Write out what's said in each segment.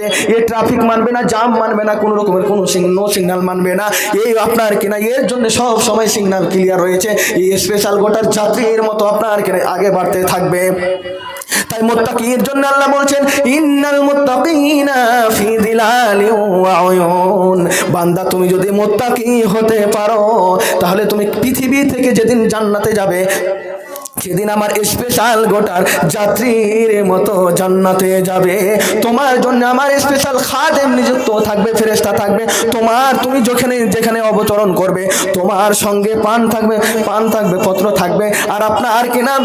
যাচ্ছে এ ট্রাফিক মানবে না জাম মানবে না, কোনো রকমের কোনো নো সিগন্যাল মানবে না। এই আপনার কিনা, এর জন্য সব সময় সিগন্যাল ক্লিয়ার রয়েছে। এই স্পেশাল গোটার যাত্রীর মতো আপনার কিনা আগে বাড়তে থাকবে। তাই মুত্তাকির জন্য আল্লাহ বলছেন, ইন্নাল মুত্তাকিনা ফি দিলালিন ওয়া উয়ুন। বান্দা, তুমি যদি মুত্তাকি হতে পারো, তাহলে তুমি পৃথিবী থেকে যেদিন জান্নাতে যাবে সেদিন আমার স্পেশাল গোটার যাত্রীর মতো জান্নাতে যাবে, তোমার জন্য আমার স্পেশাল খাদেম নিযুক্ত থাকবে ফেরেস্তা থাকবে। তোমার, তুমি যেখানে যেখানে অবতরণ করবে, তোমার সঙ্গে পান থাকবে পান থাকবে, পত্র থাকবে। আর আপনার কি নাম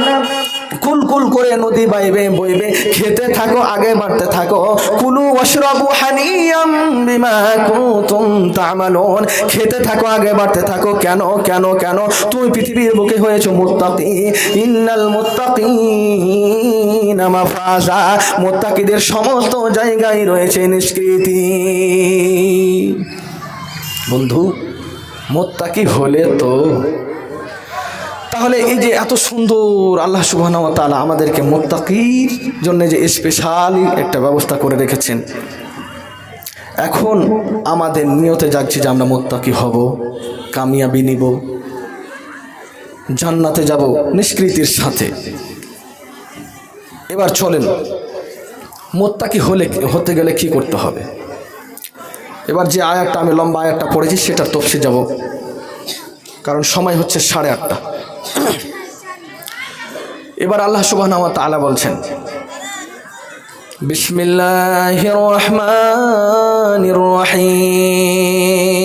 কুল কুল করে নদী বাইবে, বইবে, খেতে থাকো, আগে বাড়তে থাকো। কুলু ওয়াশরাবু হানিয়াম বিমা কুনতুম তামালুন। খেতে থাকো, আগে বাড়তে থাকো। কেন কেন কেন? তুমি পৃথিবীর বুকে হয়েছো মুত্তাকি। ইন্নাল মুত্তাকিনা মাফাজা, মুত্তাকিদের সমস্ত জায়গায় রয়েছে নিষ্কৃতি। বন্ধু, মোত্তাকি হলে তো তাহলে এই যে এত সুন্দর আল্লাহ সুবাহ তালা আমাদেরকে মোত্তাকির জন্য যে স্পেশাল একটা ব্যবস্থা করে রেখেছেন, এখন আমাদের নিয়তে যাচ্ছি যে আমরা মোত্তাকি হব, কামিয়াবি নিব। জান্নাতে যাব নিষ্কৃতির সাথে। এবার চলেন, মোত্তাকি হলে হতে গেলে কি করতে হবে? এবার যে আয়াতটা আমি লম্বা আয়াতটা পড়েছি, সেটার তফসি যাব। কারণ সময় হচ্ছে সাড়ে আটটা। এবার আল্লাহ সুবাহ তালা বলছেন বিসমিল্লাহ রহমান রহিম।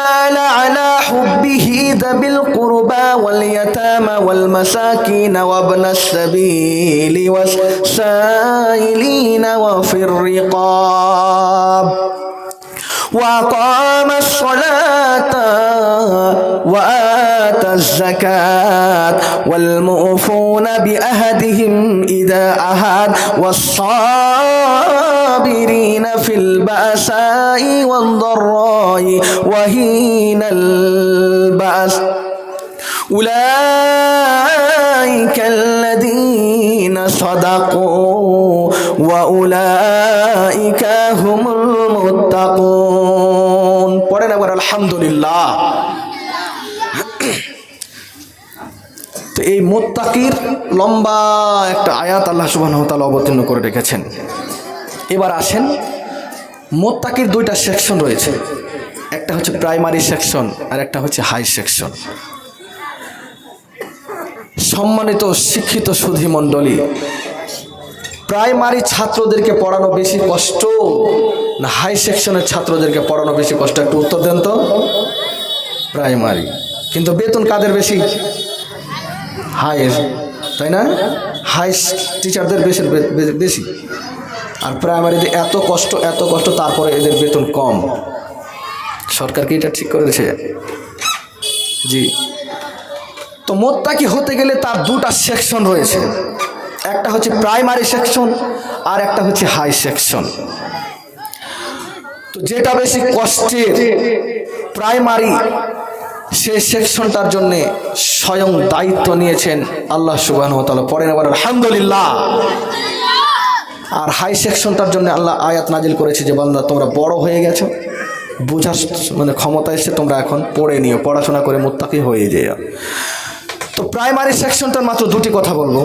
على حبه ذوي القربى واليتامى والمساكين وابن السبيل والسائلين وفي الرقاب. وأقام الصلاة وآتى الزكاة. والمؤفون بأهدهم إذا أهد والصابرين في البأساء والضراء وهين البأس أولئك الذين صدقوا وأولئك هم المتقون পড়েন একবার আলহামদুলিল্লাহ তো এই মোত্তাকির লম্বা একটা আয়াত আল্লাহ সুবহানাহু ওয়া তাআলা অবতীর্ণ করে রেখেছেন এবার আসেন, মোত্তাকির দুইটা সেকশন রয়েছে। একটা হচ্ছে প্রাইমারি সেকশন আর একটা হচ্ছে হাই সেকশন সম্মানিত শিক্ষিত সুধী মণ্ডলী প্রাইমারি ছাত্রদেরকে পড়ানো বেশি কষ্ট না হাই সেকশনের ছাত্রদেরকে পড়ানো বেশি কষ্ট? একটু উত্তর দেন তো। প্রাইমারি কিন্তু বেতন কাদের বেশি? হাই তাই না? হাই টিচারদের বেশি বেশি। আর প্রাইমারিতে এত কষ্ট এত কষ্ট, তারপরে এদের বেতন কম। সরকার কি এটা ঠিক করেছে? জি। তো মোত্তাকি হতে গেলে তার দুটা সেকশন রয়েছে। একটা হচ্ছে প্রাইমারি সেকশন আর একটা হচ্ছে হাই সেকশন তো যেটা বেশি কষ্টের প্রাইমারি সেই সেকশনটার জন্য স্বয়ং দায়িত্ব নিয়েছেন আল্লাহ সুবাহ পরেন আবার আলহামদুলিল্লাহ। আর হাই সেকশনটার জন্য আল্লাহ আয়াত নাজিল করেছে যে বান্দা তোমরা বড় হয়ে গেছো বোঝার মানে ক্ষমতা এসে তোমরা এখন পড়ে নিও পড়াশোনা করে মোত্তাকি হয়ে যেও তো প্রাইমারি সেকশনটার মাত্র দুটি কথা বলবো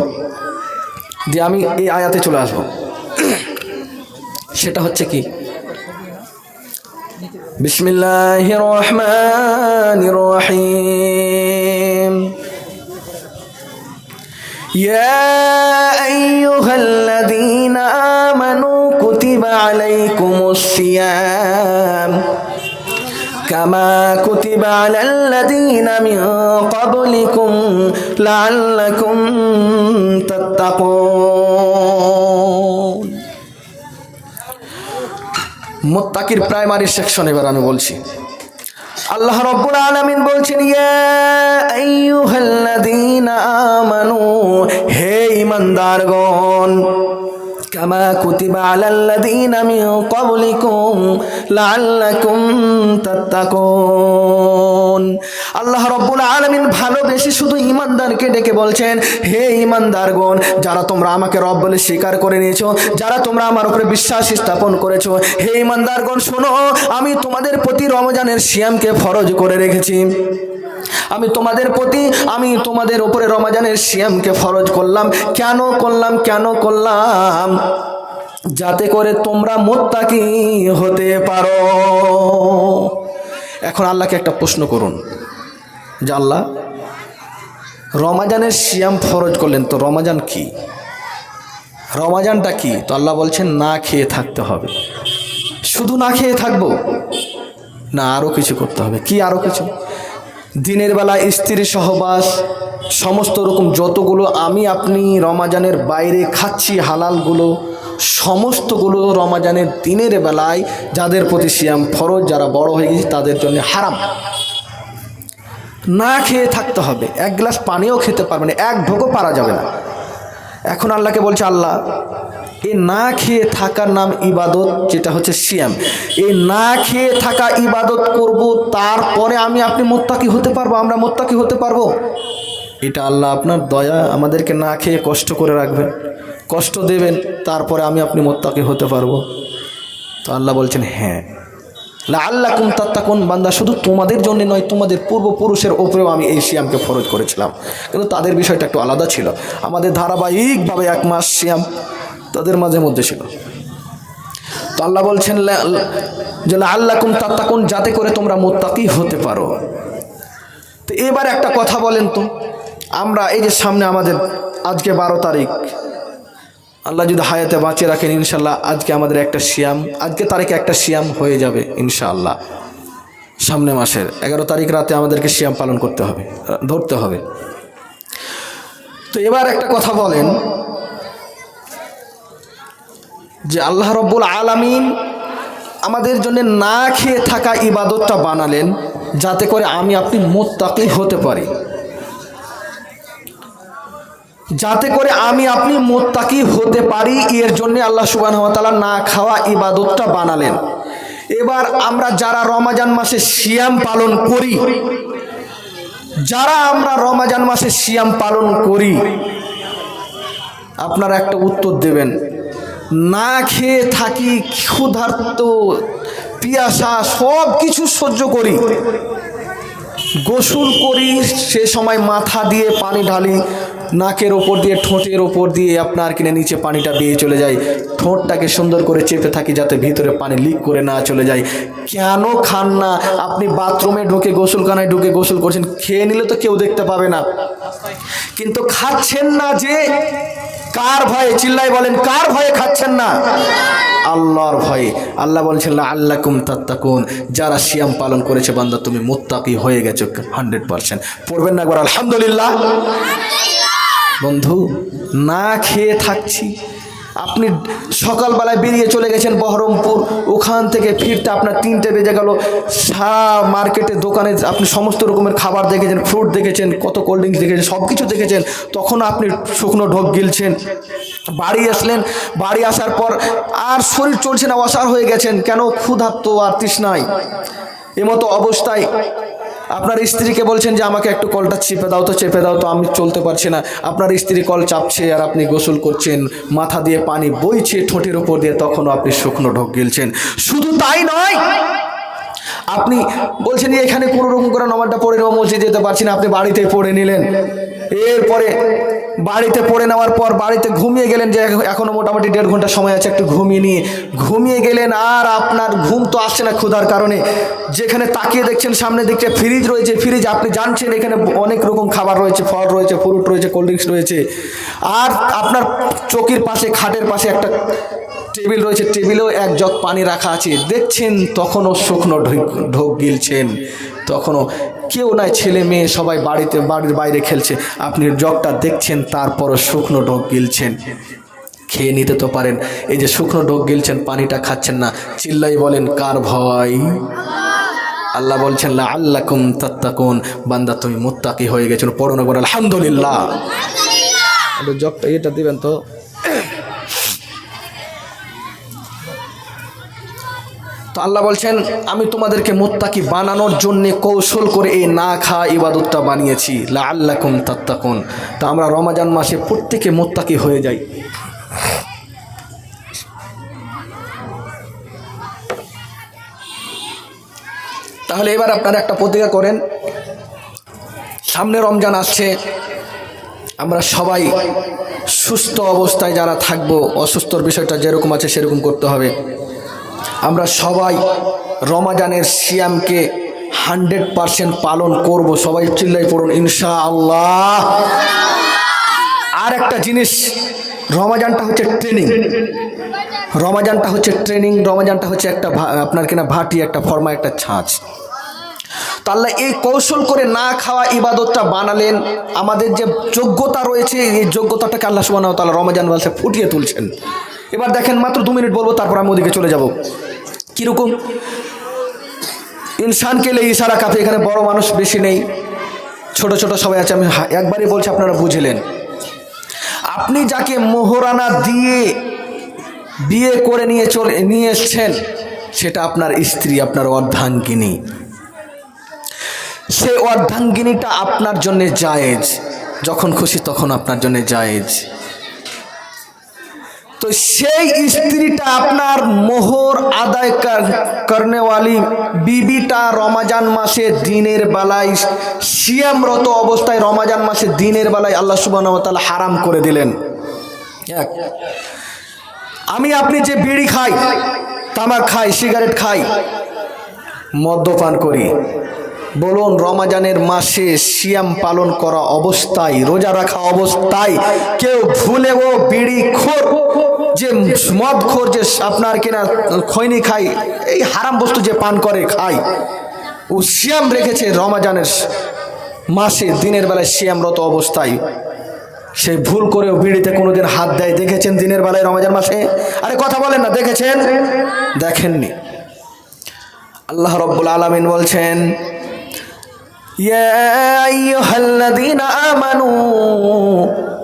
দিয়ে আমি এই আয়াতে চলে আসবো সেটা হচ্ছে কি বিসমিল্লাহ রহমান রহিম يا أيها الذين آمنوا كتب عليكم الصيام كما كتب على الذين من قبلكم لعلكم تتقون মোত্তাকির প্রাইমারি সেকশন এবার আমি বলছি আল্লাহ রব্বুল আলামিন বলছেন ইয়া আইয়ুহাল্লাযীনা আমানু হে ঈমানদারগণ কামা কুতিবা আলাল্লাযীনা মিন ক্বাবলিকুম লাআল্লাকুম তাত্তাকুন আল্লাহ রব্বুল আলামিন ভালোবেসে শুধু ঈমানদারকে ডেকে বলছেন, হে ঈমানদারগণ, যারা তোমরা আমাকে রব বলে স্বীকার করে নিয়েছো, যারা তোমরা আমার উপরে বিশ্বাস স্থাপন করেছ, হে ঈমানদারগণ, শোনো, আমি তোমাদের প্রতি রমজানের সিয়ামকে ফরজ করে রেখেছি। আমি তোমাদের প্রতি, আমি তোমাদের উপরে রমাজানের সিয়ামকে ফরজ করলাম। কেন করলাম কেন করলাম? যাতে করে তোমরা মোত্তাকি হতে পারো। এখন আল্লাহকে একটা প্রশ্ন করুন। যে আল্লাহ, রমাজানের সিয়াম ফরজ করলেন তো রমাজান কি? রমাজানটা কি? তো আল্লাহ বলছেন, না খেয়ে থাকতে হবে। শুধু না খেয়ে থাকব? না আরও কিছু করতে হবে। কি আরও কিছু? দিনের বেলা স্ত্রী সহবাস, সমস্ত রকম যতগুলো আমি আপনি রমাজানের বাইরে খাচ্ছি হালালগুলো, সমস্তগুলো রমাজানের দিনের বেলায় যাদের প্রতি সিয়াম ফরজ, যারা বড় হয়ে গেছে তাদের জন্য হারাম। না খেয়ে থাকতে হবে, এক গ্লাস পানিও খেতে পারবে না, এক ঢোকও পারা যাবে না। এখন আল্লাহকে বলছে, আল্লাহ এই না খেয়ে থাকার নাম ইবাদত, যেটা হচ্ছে সিয়াম। এই না খেয়ে থাকা ইবাদত করব, তারপরে আমি আপনি মোত্তাকি হতে পারব, আমরা মোত্তাকি হতে পারব? এটা আল্লাহ আপনার দয়া, আমাদেরকে না খেয়ে কষ্ট করে রাখবেন। কষ্ট দেবেন, তারপরে আমি আপনি মোত্তাকি হতে পারব। তো আল্লাহ বলছেন হ্যাঁ। আল্লাহ কুম তাত্তাকুন, বান্দা, শুধু তোমাদের জন্য নয়, তোমাদের পূর্বপুরুষের ওপরেও আমি এই সিয়ামকে ফরজ করেছিলাম। কিন্তু তাদের বিষয়টা একটু আলাদা ছিল। আমাদের ধারাবাহিকভাবে এক মাস সিয়াম তাদের মাঝে মধ্যে ছিল। তো আল্লাহ বলছেন যে আল্লাহ কুম তাত্তাকুন, যাতে করে তোমরা মোত্তাকি হতে পারো। তো এবার একটা কথা বলেন তো, আমরা এই যে সামনে আমাদের আজকে বারো তারিখ, আল্লাহ যদি হায়াতে বাঁচিয়ে রাখেন ইনশাল্লাহ আজকে আমাদের একটা সিয়াম, আজকে তারিখে একটা সিয়াম হয়ে যাবে, ইনশাআল্লাহ। সামনে মাসের এগারো তারিখ রাতে আমাদেরকে সিয়াম পালন করতে হবে, ধরতে হবে। তো এবার একটা কথা বলেন যে আল্লাহ রব্বুল আলামিন আমাদের জন্য না খেয়ে থাকা ইবাদতটা বানালেন যাতে করে আমি আপনি মোত্তাকি হতে পারি। যাতে করে আমি আপনি মোত্তাকি হতে পারি, এর জন্য আল্লাহ সুবাহ তাআলা না খাওয়া ইবাদতটা বানালেন। এবার আমরা যারা রমাজান মাসে সিয়াম পালন করি, যারা আমরা রমাজান মাসে সিয়াম পালন করি, আপনারা একটা উত্তর দেবেন। না খেয়ে থাকি, ক্ষুধার্ত, পিয়াসা সব কিছু সহ্য করি। গোসল করি, সে সময় মাথা দিয়ে পানি ঢালি নাকের ওপর দিয়ে, ঠোঁটের ওপর দিয়ে আপনার কিনে নিচে পানিটা বেয়ে চলে যায়। ঠোঁটটাকে সুন্দর করে চেপে থাকি যাতে ভিতরে পানি লিক করে না চলে যায়। কেন খান না? আপনি বাথরুমে ঢুকে, গোসলখানায় ঢুকে গোসল করছেন, খেয়ে নিলে তো কেউ দেখতে পাবে না। কিন্তু খাচ্ছেন না যে, কার ভয়ে? চিল্লাই বলেন, কার ভয়ে খাচ্ছেন না? আল্লাহর ভয়ে। আল্লাহ বলছেন আল্লাহ কুম তাত্তাকুন। যারা সিয়াম পালন করেছে বান্দা, তুমি মুত্তাকি হয়ে গেছো হান্ড্রেড পারসেন্ট পড়বেন না একবার, আলহামদুলিল্লাহ। বন্ধু, না খেয়ে থাকছি। আপনি সকালবেলায় বেরিয়ে চলে গেছেন বহরমপুর, ওখান থেকে ফিরতে আপনার তিনটে বেজে গেল। সারা মার্কেটে, দোকানে আপনি সমস্ত রকমের খাবার দেখেছেন ফ্রুট দেখেছেন, কত কোল্ড ড্রিঙ্কস দেখেছেন সব কিছু দেখেছেন। তখন আপনি শুকনো ঢোক গিলছেন। বাড়ি আসলেন। বাড়ি আসার পর আর শরীর চলছে না অসার হয়ে গেছেন। কেন? ক্ষুধার্ত আর তৃষ্ণায়। এমতো অবস্থায় আপনার স্ত্রীকে বলছেন যে আমাকে একটু কলটা চেপে দাও তো, চেপে দাও তো, আমি চলতে পারছি না। আপনার স্ত্রী কল চাপছে আর আপনি গোসল করছেন, মাথা দিয়ে পানি বইছে ঠোঁটের উপর দিয়ে, তখনও আপনি শুকনো ঢোক গেলছেন। শুধু তাই নয়, আপনি বলছেন এখানে কোনো রকম করে নমাজটা পড়ে নেওয়া মসজিদ যেতে পারছি না, আপনি বাড়িতে পড়ে নিলেন। এরপরে বাড়িতে পড়ে নেওয়ার পর বাড়িতে ঘুমিয়ে গেলেন যে এখন- এখনও মোটামুটি দেড় ঘণ্টা সময় আছে একটু ঘুমিয়ে নিয়ে। ঘুমিয়ে গেলেন আর আপনার ঘুম তো আসছে না ক্ষুধার কারণে। যেখানে তাকিয়ে দেখছেন সামনে দিকটা ফ্রিজ রয়েছে। ফ্রিজ আপনি জানছেন এখানে অনেক রকম খাবার রয়েছে, ফল রয়েছে ফ্রুট রয়েছে কোল্ড ড্রিঙ্কস রয়েছে। আর আপনার চকির পাশে, খাটের পাশে একটা টেবিল রয়েছে। টেবিলেও এক জগ পানি রাখা আছে। দেখছেন তখনও শুকনো ঢোক গিলছেন। তখনও কেউ নাই ছেলে মেয়ে সবাই বাড়িতে বাড়ির বাইরে খেলছে। আপনি জগটা দেখছেন তারপরও শুকনো ঢোক গিলছেন। খেয়ে নিতে তো পারেন। এই যে শুকনো ডোক গিলছেন পানিটা খাচ্ছেন না। চিল্লাই বলেন কার ভয়? আল্লাহ বলছেন আল্লাকুম তাত্তাকুন। বান্দা তুমি মুত্তাকি হয়ে গেছো পড়ো না আলহামদুলিল্লাহ। জগটা এটা দিবেন তো? তো আল্লাহ বলছেন, আমি তোমাদেরকে মোত্তাকি বানানোর জন্যে কৌশল করে এই না খা ইবাদতটা বানিয়েছি। লা আল্লাকুম তাত্তাকুন। তা আমরা রমাজান মাসে প্রত্যেকে মোত্তাকি হয়ে যাই। তাহলে এবার আপনারা একটা প্রতিজ্ঞা করেন, সামনে রমজান আসছে, আমরা সবাই সুস্থ অবস্থায় যারা থাকব, অসুস্থর বিষয়টা যেরকম আছে সেরকম করতে হবে। আমরা সবাই রমাজানের সিয়ামকে হান্ড্রেড পারসেন্ট পালন করব। সবাই চিল্লাই পড়ুন ইনশা আল্লাহ আর একটা জিনিস, রমাজানটা হচ্ছে ট্রেনিং। রমাজানটা হচ্ছে ট্রেনিং, রমাজানটা হচ্ছে একটা আপনার কিনা ভাটি, একটা ফর্মা, একটা ছাঁচ। তো আল্লাহ এই কৌশল করে না খাওয়া ইবাদতটা বানালেন। আমাদের যে যোগ্যতা রয়েছে, এই যোগ্যতাটাকে আল্লাহ সুবাহ তাআলা রমাজান মাসে ফুটিয়ে তুলছেন। এবার দেখেন, মাত্র দু মিনিট বলব, তারপর আমি ওদিকে চলে যাব। কীরকম? ইনসানকে লে ইশারা কাফে এখানে বড় মানুষ বেশি নেই। ছোট ছোট সবাই আছে, আমি একবারই বলছি, আপনারা বুঝলেন। আপনি যাকে মোহরানা দিয়ে বিয়ে করে নিয়ে চলে, নিয়ে এসছেন, সেটা আপনার স্ত্রী, আপনার অর্ধাঙ্গিনী। সে অর্ধাঙ্গিনীটা আপনার জন্য জায়েজ। যখন খুশি তখন আপনার জন্য জায়েজ। তো সেই স্ত্রীটা আপনার মোহর আদায় কর্নেওয়ালি বিবিটা রমাজান মাসে দিনের বেলায় সিয়ামরত অবস্থায় রমাজান মাসে দিনের বেলায় আল্লাহ সুবাহ তাআলা হারাম করে দিলেন। এক। আমি আপনি যে বিড়ি খাই, তামাক খাই, সিগারেট খাই, মদ্যপান করি। বলুন, রমাজানের মাসে সিয়াম পালন করা অবস্থায়, রোজা রাখা অবস্থায় কেউ ভুলেও বিড়ি খোর, যে মদ খোর যে আপনার কিনা খৈনি খাই এই হারাম বস্তু যে পান করে খায়। ও সিয়াম রেখেছে রমাজানের মাসে, দিনের বেলায় সিয়ামরত অবস্থায়। সে ভুল করেও বিড়িতে কোনোদিন হাত দেয়, দেখেছেন দিনের বেলায় রমাজান মাসে? আরে কথা বলেন না, দেখেছেন? দেখেননি। আল্লাহ রব্বুল আলমিন বলছেন আমানু।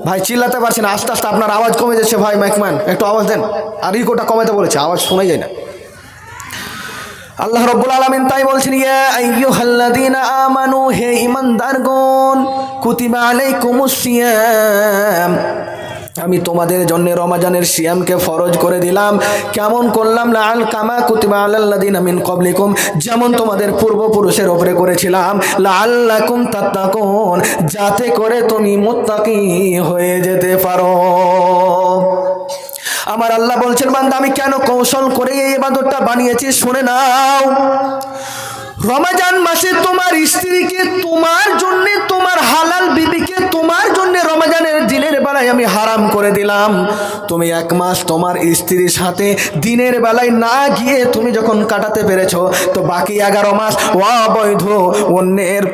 ভাই, চিল্লাতে পারছেন আস্তে আস্তে আপনার আওয়াজ কমে যাচ্ছে। ভাই ম্যাকম্যান একটু আওয়াজ দেন। আর ইকোটা কমাতে বলেছে, আওয়াজ শোনাই যায় না। আল্লাহ রব্বুল আলামিন তাই বলছেন, ইয়া আমানু, হে ঈমানদারগণ, কুতিবা আলাইকুমুস সিয়াম। আমি তোমাদের জন্য রমাজানের সিয়ামকে ফরজ করে দিলাম। কেমন করলাম? না আল কামা কুতিবা আলাল্লাদিন মিন কবলিকুম যেমন তোমাদের পূর্বপুরুষের ওপরে করেছিলাম। লাল্লাকুম তাত্তাকুন, যাতে করে তুমি মুত্তাকি হয়ে যেতে পারো। আমার আল্লাহ বলছেন, বান্দা, আমি কেন কৌশল করে এই ইবাদতটা বানিয়েছি? শুনে নাও। রমাজান মাসে তোমার স্ত্রীকে তোমার জন্য, তোমার হালাল বিবিকে তোমার জন্য রমাজানের দিনের বেলায় আমি হারাম করে দিলাম। তুমি এক মাস তোমার স্ত্রীর সাথে দিনের বেলায় না গিয়ে তুমি যখন কাটাতে পেরেছ, তো বাকি এগারো মাস অবৈধ অন্যের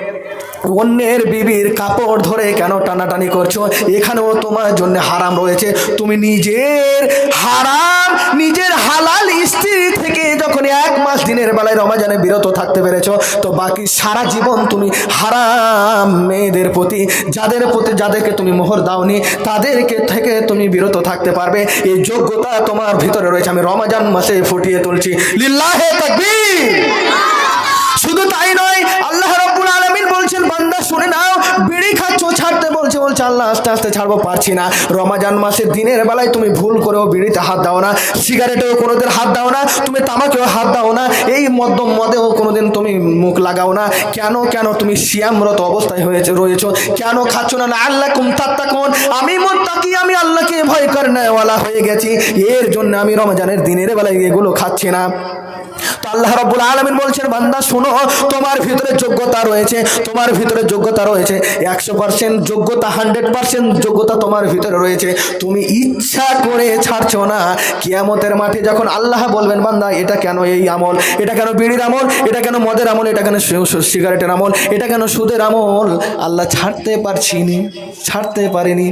অন্যের বিবির কাপড় ধরে কেন টানাটানি করছ? এখানেও তোমার জন্য হারাম রয়েছে। তুমি নিজের হারাম, নিজের হালাল স্ত্রী থেকে যখন এক মাস দিনের বেলায় রমাজানে বিরত থাকতে পেরেছ, তো বাকি সারা জীবন তুমি হারাম মেয়েদের প্রতি, যাদের প্রতি, যাদেরকে তুমি মোহর দাওনি, তাদেরকে থেকে তুমি বিরত থাকতে পারবে। এই যোগ্যতা তোমার ভিতরে রয়েছে। আমি রমাজান মাসে ফুটিয়ে তুলছি। লিল্লাহে তাকবীর! শুধু তাই নয়, আল্লাহ বান্দা শুনে নাও, বিড়ি খাচ্ছ, ছাড়তে বলছে বলছে, আল্লাহ, আস্তে আস্তে ছাড়বো, পারছি না। রমাজান মাসে দিনের বেলায় তুমি ভুল করেও বিড়িতে হাত দাও না, সিগারেটেও কোনোদিন হাত দাও না, তুমি তামাকেও হাত দাও না, এই মদ্যম মদেও কোনোদিন তুমি মুখ লাগাও না। কেন কেন তুমি সিয়ামরত অবস্থায় হয়েছে, রয়েছো? কেন খাচ্ছ না? না আল্লাহ কুম তাত্তাকুন, আমি মোত্তাকি, আমি আল্লাহকে ভয় করে নেওয়ালা হয়ে গেছি। এর জন্য আমি রমজানের দিনের বেলায় এগুলো খাচ্ছি না। তো আল্লাহ রাব্বুল আলামিন বলছেন, বান্দা, শোনো, তোমার ভিতরে যোগ্যতা রয়েছে, তোমার ভিতরে যোগ্যতা রয়েছে। একশো পার্সেন্ট যোগ্যতা, হান্ড্রেড পার্সেন্ট যোগ্যতা তোমার ভিতরে রয়েছে। তুমি ইচ্ছা করে ছাড়ছো না। কিয়ামতের মাঠে যখন আল্লাহ বলবেন, বান্দা, এটা কেন এই আমল? এটা কেন বিড়ির আমল? এটা কেন মদের আমল? এটা কেন সিগারেটের আমল? এটা কেন সুদের আমল? আল্লাহ ছাড়তে পারছিনি ছাড়তে পারেনি।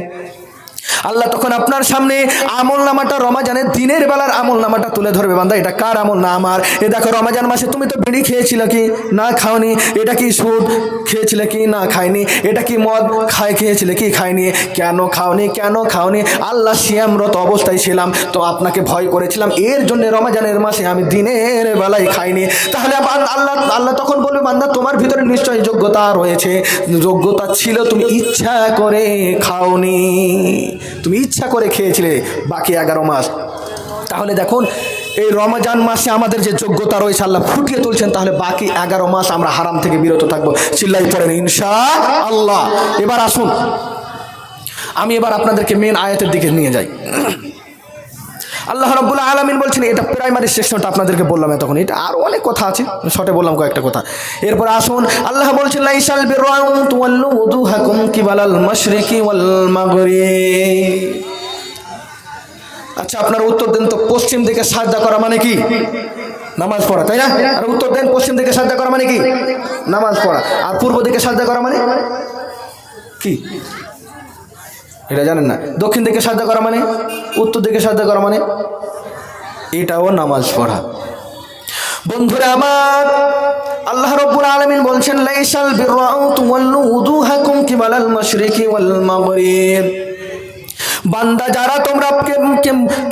আল্লাহ তখন আপনার সামনে আমল নামাটা রমাজানের দিনের বেলার আমল নামাটা তুলে ধরবে, বান্দা। এটা কার আমল? না আমার। এ দেখো, রমাজান মাসে তুমি তো বিড়ি খেয়েছিলে কি? না খাওনি। এটা কি সুদ? খেয়েছিলে কি? না খাইনি এটা কি মদ? খাই খেয়েছিলে কি? খাইনি কেন খাওনি? কেন খাওনি? আল্লাহ শিয়ামরত অবস্থায় ছিলাম, তো আপনাকে ভয় করেছিলাম। এর জন্য রমাজানের মাসে আমি দিনের বেলায় খাইনি। তাহলে আল্লাহ আল্লাহ তখন বলবে, বান্দা, তোমার ভিতরে নিশ্চয়ই যোগ্যতা রয়েছে। যোগ্যতা ছিল, তুমি ইচ্ছা করে খাওনি। তুমি ইচ্ছা করে খেয়েছিলে বাকি এগারো মাস। তাহলে দেখুন, এই রমজান মাসে আমাদের যে যোগ্যতা রয়েছে, আল্লাহ ফুটিয়ে তুলছেন, তাহলে বাকি এগারো মাস আমরা হারাম থেকে বিরত থাকব। চিল্লাই পড়েন ইনশা আল্লাহ এবার আসুন, আমি এবার আপনাদেরকে মেন আয়াতের দিকে নিয়ে যাই। আল্লাহ রব্বুল আলমিন বলছেন, এটা প্রাইমারি সেকশনটা আপনাদেরকে বললাম তখন এটা আরও অনেক কথা আছে শর্টে বললাম কয়েকটা কথা। এরপর আসুন, আল্লাহ বলছেন আচ্ছা আপনার উত্তর দেন তো, পশ্চিম দিকে সাজদা করা মানে কি? নামাজ পড়া, তাই না? আর উত্তর দেন, পশ্চিম দিকে সাজদা করা মানে কি? নামাজ পড়া। আর পূর্ব দিকে সাজদা করা মানে? কি? এটা জানেন না। দক্ষিণ দিকে সাজা করা মানে? উত্তর দিকে সাজা করা মানে? এটাও নামাজ পড়া। বন্ধুরা আমার, আল্লাহ রব্বুল আলামিন বলছেন, লাইসাল বিররাউ তুওয়াল্লু উজুহাকুম কিবালাল মাশরিকি ওয়াল মাগরিব। বান্দা যারা তোমরা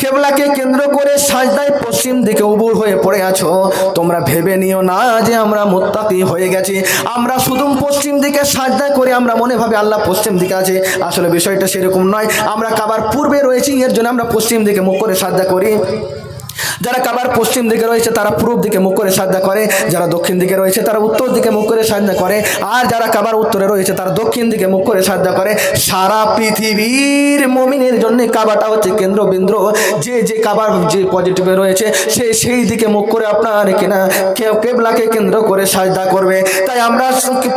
কেবলাকে কেন্দ্র করে সাজদায় পশ্চিম দিকে উবুর হয়ে পড়ে আছো, তোমরা ভেবে নিও না যে আমরা মোত্তাকি হয়ে গেছি। আমরা শুধু পশ্চিম দিকে সাজদায় করে আমরা মনে ভাবে আল্লাহ পশ্চিম দিকে আছে। আসলে বিষয়টা সেরকম নয়। আমরা কাবার পূর্বে রয়েছি, এর জন্য আমরা পশ্চিম দিকে মুখ করে সাজদা করি। যারা কাবার পশ্চিম দিকে রয়েছে, তারা পূর্ব দিকে মুখ করে সাজদা করে, যারা দক্ষিণ দিকে রয়েছে, তারা উত্তর দিকে মুখ করে সাজদা করে, আর যারা কাবার উত্তরে রয়েছে, তারা দক্ষিণ দিকে মুখ করে সাজদা করে। সারা পৃথিবীর মমিনের জন্য কাবাটা হচ্ছে কেন্দ্রবিন্দু। যে যে কাবার যে পজিটিভে রয়েছে, সে সেই দিকে মুখ করে আপনার কিনা কেউ কেবলাকে কেন্দ্র করে সাজদা করবে। তাই আমরা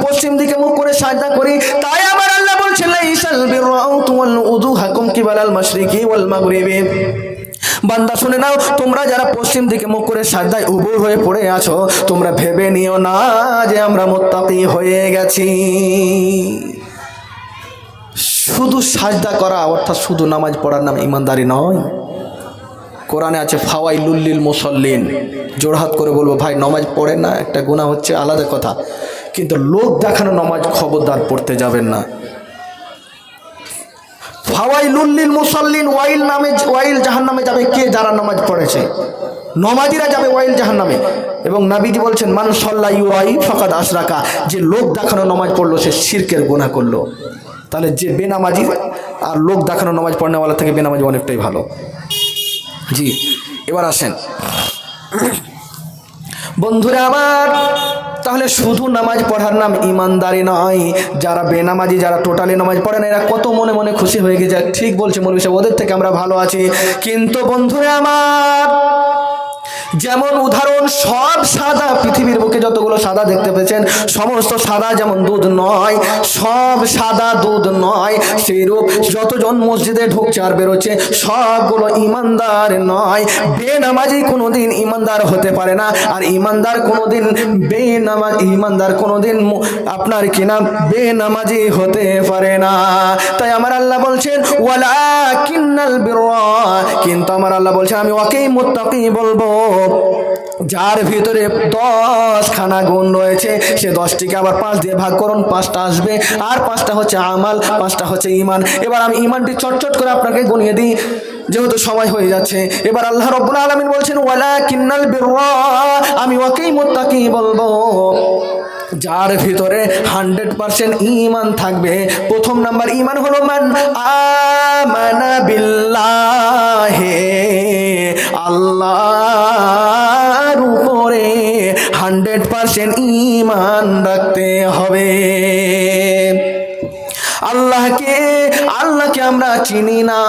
পশ্চিম দিকে মুখ করে সাজদা করি। তাই আমার আল্লাহ বলছেন, লাইসাল বিররাউ তুওয়াল্লু উজুহাকুম কিবালাল মাশরিকি ওয়াল মাগরিবি। বান্দা, শুনে নাও, তোমরা যারা পশ্চিম দিকে মুখ করে সাজদায় উবুর হয়ে পড়ে আছো, তোমরা ভেবে নিও না যে আমরা মোত্তাকি হয়ে গেছি। শুধু সাজদা করা, অর্থাৎ শুধু নামাজ পড়ার নাম ইমানদারি নয়। কোরআনে আছে ফাওয়াই লুল্লিল মুসল্লিন জোরহাত করে বলব, ভাই, নমাজ পড়ে না, একটা গুণা হচ্ছে আলাদা কথা। কিন্তু লোক দেখানো নমাজ খবরদার পড়তে যাবেন না। ফাওয়াইলুল্লিল মুসাল্লিন, ওয়াইল নামে ওয়াইল জাহান নামে যাবে কে যারা নামাজ পড়েছে? নমাজিরা যাবে ওয়াইল জাহান নামে এবং নাবিজি বলছেন মানুষ সল্লা ইউআই ফকাদ আশরাকা যে লোক দেখানো নমাজ পড়ল, সে শিরকের গুনাহ করল। তাহলে যে বেনামাজি আর লোক দেখানো নমাজ পড়নেওয়ালা থেকে বেনামাজি অনেকটাই ভালো। জি, এবার আসেন। বন্ধুরা আমার তাহলে শুধু নামাজ পড়ার নাম ইমানদারি নয়। যারা বেনামাজি, যারা টোটালি নামাজ পড়ে না, এরা কত মনে মনে খুশি হয়ে গেছে। ঠিক বলছে মনে ওদের থেকে আমরা ভালো আছি। কিন্তু বন্ধুরা আমার যেমন উদাহরণ, সব সাদা, পৃথিবীর বুকে যতগুলো সাদা দেখতে পেয়েছেন, সমস্ত সাদা যেমন দুধ নয়, সব সাদা দুধ নয়, সেইরূপ যতজন মসজিদে ঢুকছে আর বেরোচ্ছে, সবগুলো ইমানদার নয়। বেনামাজি কোনোদিন ইমানদার হতে পারে না, আর ইমানদার কোনোদিন বেনামাজ ইমানদার কোনোদিন আপনার কিনা বেনামাজি হতে পারে না। তাই আমার আল্লাহ বলছেন ওয়ালা কিন্নাল কিন্তু আমার আল্লাহ বলছেন, আমি ওকেই মুত্তাকি বলব। যার ভিতরে দশ খানা গুণ রয়েছে, সে দশটিকে আবার পাঁচ দিয়ে ভাগ করুন, পাঁচটা আসবে। আর পাঁচটা হচ্ছে আমাল, পাঁচটা হচ্ছে ইমান এবার আমি ইমানটি চটচট করে আপনাকে গুনিয়ে দিই, যেহেতু সময় হয়ে যাচ্ছে। এবার আল্লাহ রব্বুল আলমিন বলছেন ওয়ালা কিন্নাল বিররা আমি ওকেই মুত্তাকি বলব। যার ভিতরে হান্ড্রেড পার্সেন্ট ইমান থাকবে, প্রথম নাম্বার ইমান হলো মান আমানা বিল্লাহে। আল্লাহর উপরে হান্ড্রেড পার্সেন্ট ইমান রাখতে হবে। আল্লাহকে আল্লাহকে আমরা চিনি না।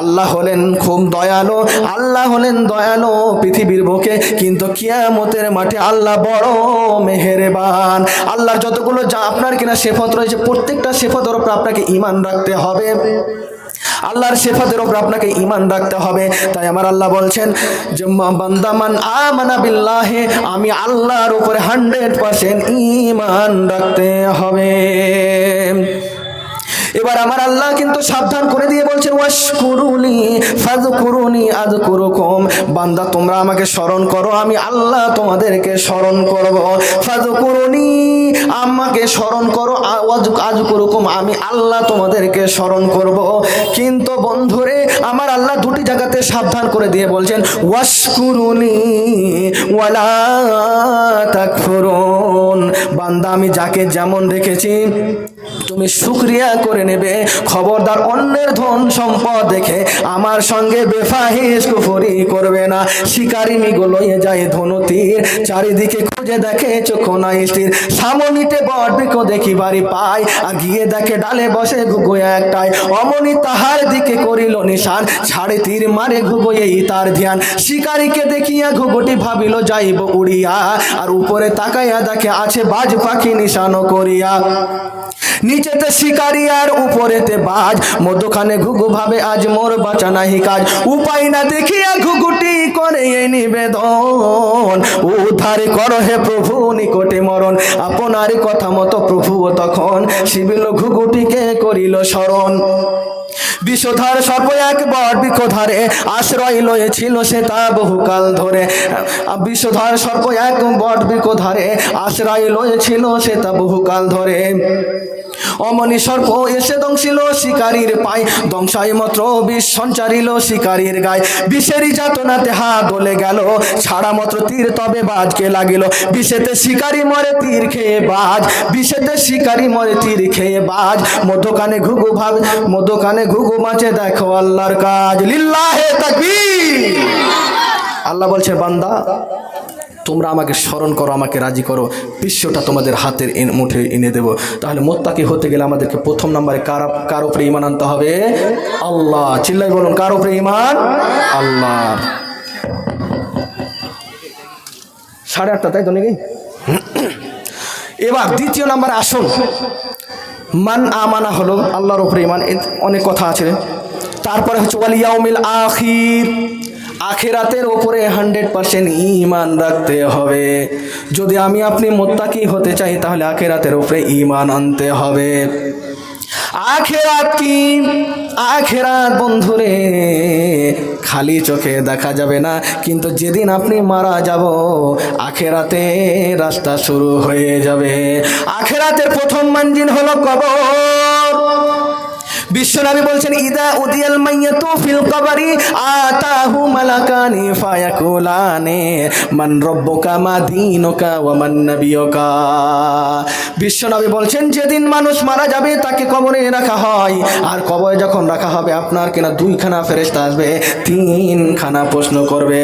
আল্লাহ হলেন খুব দয়ালু, আল্লাহ হলেন দয়ালু পৃথিবীর বুকে, কিন্তু কিয়ামতের মাঠে আল্লাহ বড় মেহেরবান। আল্লাহর যতগুলো যা আপনার কিনা সেফত রয়েছে, প্রত্যেকটা সেফতের উপর আপনাকে ইমান রাখতে হবে। আল্লাহর সেফাতের ওপর আপনাকে ইমান রাখতে হবে। তাই আমার আল্লাহ বলছেন যে বান্দামান আমানা বিল্লাহে, আমি আল্লাহর উপরে হান্ড্রেড পার্সেন্ট ইমান রাখতে হবে। এবার আমার আল্লাহ কিন্তু সাবধান করে দিয়ে বলছেন ওয়াশকুরুনি ফাযকুরুনি আযকুরুকুম। বান্দা, তোমরা আমাকে স্মরণ করো, আমি আল্লাহ তোমাদেরকে স্মরণ করব। ফাযকুরুনি আমাকে স্মরণ করো আযকুরুকুম আমি আল্লাহ তোমাদেরকে স্মরণ করব। কিন্তু বন্ধুরে, আমার আল্লাহ দুটি জায়গাতে সাবধান করে দিয়ে বলছেন ওয়াসকুরুনি ওয়ালা তাকফুরুন। বান্দা, আমি যাকে যেমন রেখেছি তুমি শুক্রিয়া করে নেবে। খবরদার অন্যের ধন সম্পদ দেখে আমার সঙ্গে বেফাহিস কুফরি করবে না। শিকারিমি লইয়ে যায় ধনুতির, চারিদিকে খুঁজে দেখে চোখ নাই স্থির। সামনিতে বট বৃক্ষ দেখি বাড়ি পায়, আর গিয়ে দেখে ডালে বসে ঘুঘু একটাই অমনি তাহার দিকে করিল নিশান, ছাড়ে তীর মারে ঘুঘু এই তার ধ্যান। শিকারীকে দেখিয়া ঘুঘুটি ভাবিল, যাইব উড়িয়া। আর উপরে তাকাইয়া দেখে আছে বাজ পাখি নিশানো করিয়া। নিচেতে শিকারি আর উপরেতে বাজ। মধ্যখানে ঘুঘু ভাবে আজ মোর বাঁচা নাহি কাজ। উপায় না দেখিয়া ঘুঘুটি করে এই নিবেদন। উদ্ধারে কর হে প্রভু নিকটে মরণ। আপনার কথা মতো প্রভু তখন শিবিল ঘুঘুটিকে করিল স্মরণ বিষধার সর্ব এক বট বৃক্ষধারে আশ্রয় লয়েছিল সে তা বহুকাল ধরে। বিষধার সর্ব এক বট বৃক্ষধারে আশ্রয় লয়েছিল সে তা বহুকাল ধরে। অমনি সর্প এসে দংশিল শিকারীর পায় দংশায় মাত্র বিষ সঞ্চারিল শিকারীর গায়ে। বিষেরই যাতনাতে হা দলে গেল। ছাড়া মাত্র তীর তবে বাজকে লাগিল। বিষেতে শিকারি মরে তীর খেয়ে বাজ। বিষেতে শিকারি মরে তীর খেয়ে বাজ। মধ্যখানে ঘুঘু ভাব মধ্যখানে ঘুঘু মাছে দেখো আল্লাহর কাজ। লিল্লাহে তাকবীর। আল্লাহ বলছে, বান্দা তোমরা আমাকে স্মরণ করো, আমাকে রাজি করো। বিশ্বটা তোমাদের হাতের মুঠে এনে দেব। তাহলে মোত্তাকি হতে গেলে আমাদেরকে প্রথম নম্বরে কার কার উপরে ইমান আনতে হবে? আল্লাহ। চিল্লাই বলুন, কার উপরে ইমান আল্লাহ সাড়ে আটটা, তাই তো নাকি? এবার দ্বিতীয় নাম্বারে আসুন। মান আমানা হলো আল্লাহর উপরে ইমান অনেক কথা আছে। তারপরে হচ্ছে, ওয়াল ইয়াউমিল আখির। আখেরাতের ওপরে হান্ড্রেড পার্সেন্ট ইমান রাখতে হবে। যদি আমি আপনি মোত্তাকি হতে চাই, তাহলে আখেরাতের ওপরে ইমান আনতে হবে। আখেরাত কি? আখেরাত বন্ধুরে, খালি চোখে দেখা যাবে না। কিন্তু যেদিন আপনি মারা যাব, আখেরাতে রাস্তা শুরু হয়ে যাবে। আখেরাতের প্রথম মঞ্জিল হলো কবর। বিশ্বনবী বলছেন, ইদা উদিয়াল মাইয়াতু ফিল কবরি, আতাহু মালাকানি ফায়াকুলানে, মান রব্বুকা মা দীনুকা ওয়া মান নাবিয়ুকা। বিশ্বনবী বলছেন, যেদিন মানুষ মারা যাবে, তাকে কবরে রাখা হয়। আর কবরে যখন রাখা হবে, আপনার কিনা দুইখানা ফেরেশতা আসবে, তিনখানা প্রশ্ন করবে।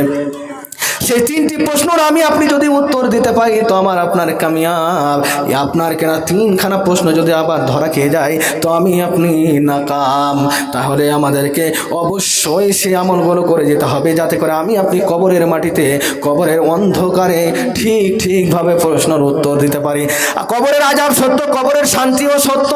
সেই তিনটি প্রশ্নর আমি আপনি যদি উত্তর দিতে পারি, তো আমার আপনার কামিয়াব। আপনার কেনা তিনখানা প্রশ্ন যদি আবার ধরা খেয়ে যায়, তো আমি আপনি নাকাম। তাহলে আমাদেরকে অবশ্যই সে আমলগুলো করে যেতে হবে, যাতে করে আমি আপনি কবরের মাটিতে, কবরের অন্ধকারে ঠিক ঠিকভাবে প্রশ্নের উত্তর দিতে পারি। কবরের আজাব সত্য, কবরের শান্তিও সত্য।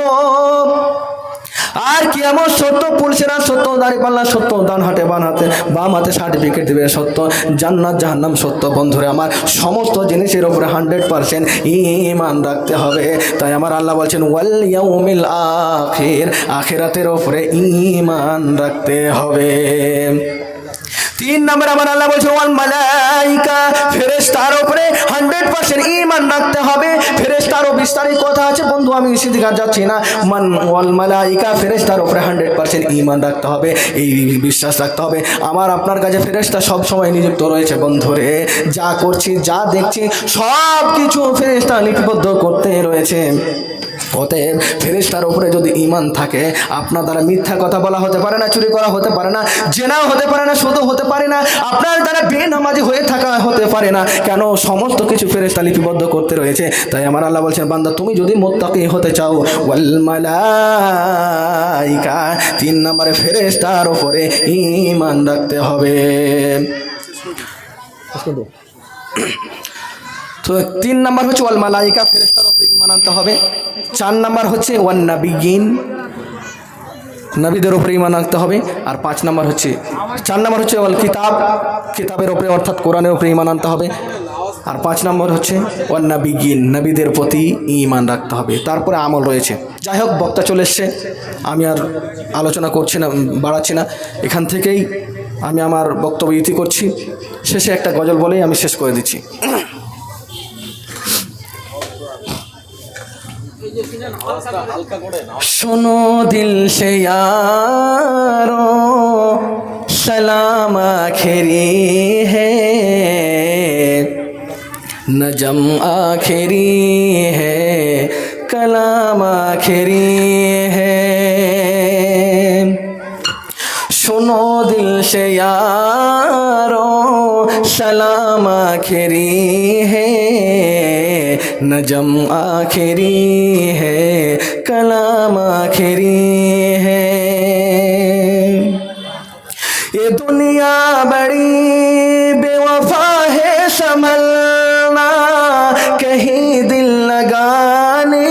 আর কি এমন সত্য? পুলসেরা সত্য? দাঁড়িপাল্লা সত্য? ডান হাতে বান হাতে, বাম হাতে সার্টিফিকেট দেবে সত্য। জান্নাত, জাহান্নাম সত্য, বন্ধুরে। আমার সমস্ত জিনিসের উপরে হান্ড্রেড পার্সেন্ট ইমান রাখতে হবে। তাই আমার আল্লাহ বলছেন, ওয়াল আখির আখিরাতের উপরে ইমান রাখতে হবে। তিন নম্বর আমার আল্লাহ বলছে ওয়াল মালাইকা ফেরেশতার উপরে হান্ড্রেড পার্সেন্ট ইমান রাখতে হবে। ফেরেশতারও বিস্তারিত কথা আছে। বন্ধু, আমি সেদিকে যাচ্ছি না। মান ওয়াল মালাইকা ফেরেশতার উপরে হান্ড্রেড পার্সেন্ট ইমান রাখতে হবে, এই বিশ্বাস রাখতে হবে। আমার আপনার কাছে ফেরেশতা সব সময় নিযুক্ত রয়েছে বন্ধু বন্ধুরে। যা করছি, যা দেখছি সব কিছু ফেরেশতা লিপিবদ্ধ করতে রয়েছে। অতএব ফেরেশতার উপরে যদি ইমান থাকে আপনার দ্বারা মিথ্যা কথা বলা হতে পারে না চুরি করা হতে পারে না জেনাও হতে পারে না শুধু হতে পারে না আপনার দ্বারা বেনামাজি হয়ে থাকা হতে পারে না কেন সমস্ত কিছু ফেরেশতা লিপিবদ্ধ করতে রয়েছে? তাই আমার আল্লাহ বলছেন বান্দা তুমি যদি মোত্তাকি হতে চাও ওয়াল মালাইকা তিন নম্বরে ফেরেশতার উপরে ইমান রাখতে হবে। তো তিন নাম্বার হচ্ছে ওয়াল মালাইকা ফেরেশতার আনতে হবে। চার নাম্বার হচ্ছে ওয়ান নাবিয়িন নবীদের উপরে ইমান আনতে হবে। আর পাঁচ নাম্বার হচ্ছে, চার নাম্বার হচ্ছে ওয়াল কিতাব। কিতাবের উপরে অর্থাৎ কোরআনের উপরে ইমান আনতে হবে। আর পাঁচ নম্বর হচ্ছে অন্নাবিগিন নবীদের প্রতি ইমান রাখতে হবে। তারপরে আমল রয়েছে। যাই হোক, বক্তা চলে এসছে। আমি আর আলোচনা করছি না, বাড়াচ্ছি না। এখান থেকেই আমি আমার বক্তব্য ইতি করছি। শেষে একটা গজল বলেই আমি শেষ করে দিচ্ছি। सुनो दिल से यारो सलाम आखिरी है नजम आखिरी है कलाम आखिरी है सुनो दिल से यारो सलाम आखिरी है नजम आखिरी है, कलाम आखिरी है। ये दुनिया बड़ी बेवफा है समलना कहीं दिल लगाने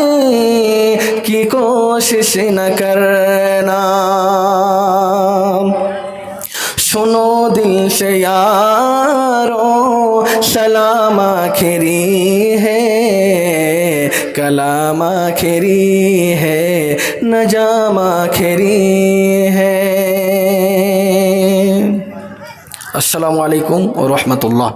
की कोशिश न करना। सुनो दिल से यारो, सलाम आखिरी कलाम आखिरी है नजाम खेरी है। असलकम वरहमतुल्लाह